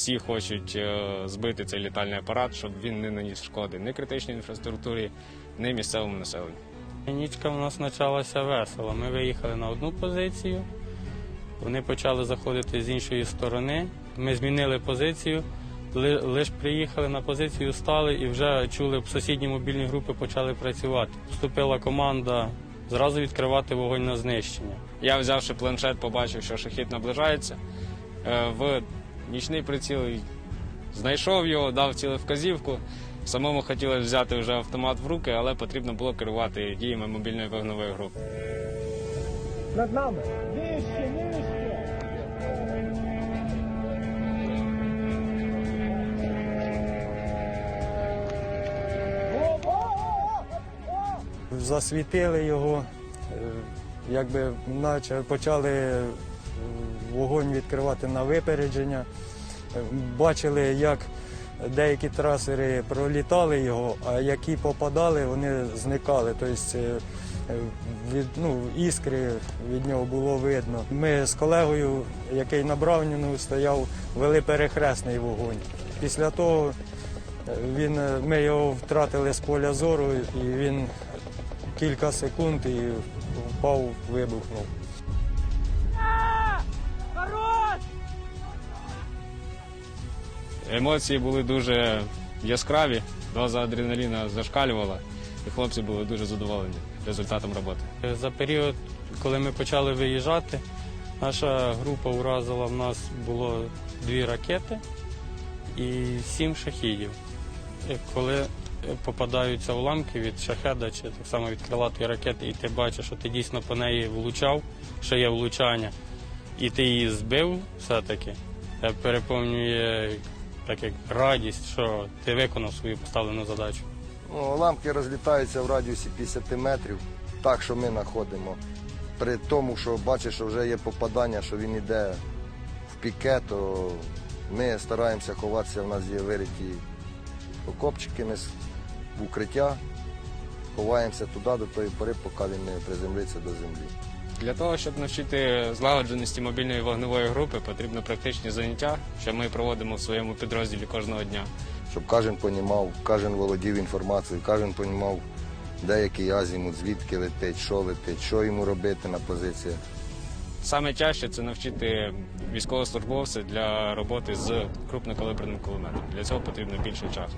всі хочуть е, збити цей літальний апарат, щоб він не наніс шкоди ні критичній інфраструктурі, ні місцевому населенню. Нічка в нас почалася весело. Ми виїхали на одну позицію, вони почали заходити з іншої сторони. Ми змінили позицію, лише приїхали на позицію, стали і вже чули, в сусідні мобільні групи почали працювати. Вступила команда зразу відкривати вогонь на знищення. Я, взявши планшет, побачив, що шахід наближається. Е, В нічний приціл знайшов його, дав цілу вказівку. Самому хотілося взяти вже автомат в руки, але потрібно було керувати діями мобільної вогневої групи. Над нами. Нижче, нижче. Засвітили його, е, якби наче почали відкривати на випередження. Бачили, як деякі трасери пролітали його, а які попадали, вони зникали. Тобто е, від, ну, іскри від нього було видно. Ми з колегою, який на Брауніну стояв, вели перехресний вогонь. Після того е, він, е, ми його втратили з поля зору, і він кілька секунд і впав, вибухнув. Емоції були дуже яскраві, доза адреналіна зашкалювала, і хлопці були дуже задоволені результатом роботи. За період, коли ми почали виїжджати, наша група уразила в нас було дві ракети і сім шахідів. Коли попадаються уламки від шахеда чи так само від крилатої ракети, і ти бачиш, що ти дійсно по неї влучав, що є влучання, і ти її збив все-таки, переповнює так як радість, що ти виконав свою поставлену задачу. Ну, ламки розлітаються в радіусі 50 метрів, так що ми знаходимо. При тому, що бачиш, що вже є попадання, що він йде в піке, то ми стараємося ховатися, в нас є вириті окопчики, ми в укриття, ховаємося туди до тої пори, поки він не приземлиться до землі. Для того, щоб навчити злагодженості мобільної вогневої групи, потрібно практичні заняття, що ми проводимо в своєму підрозділі кожного дня. Щоб кожен понімав, кожен володів інформацією, кожен понімав, де який азімут, звідки летить, що летить, що йому робити на позиціях. Саме тяжче це навчити військовослужбовців для роботи з крупнокаліберним кулеметом. Для цього потрібно більше часу.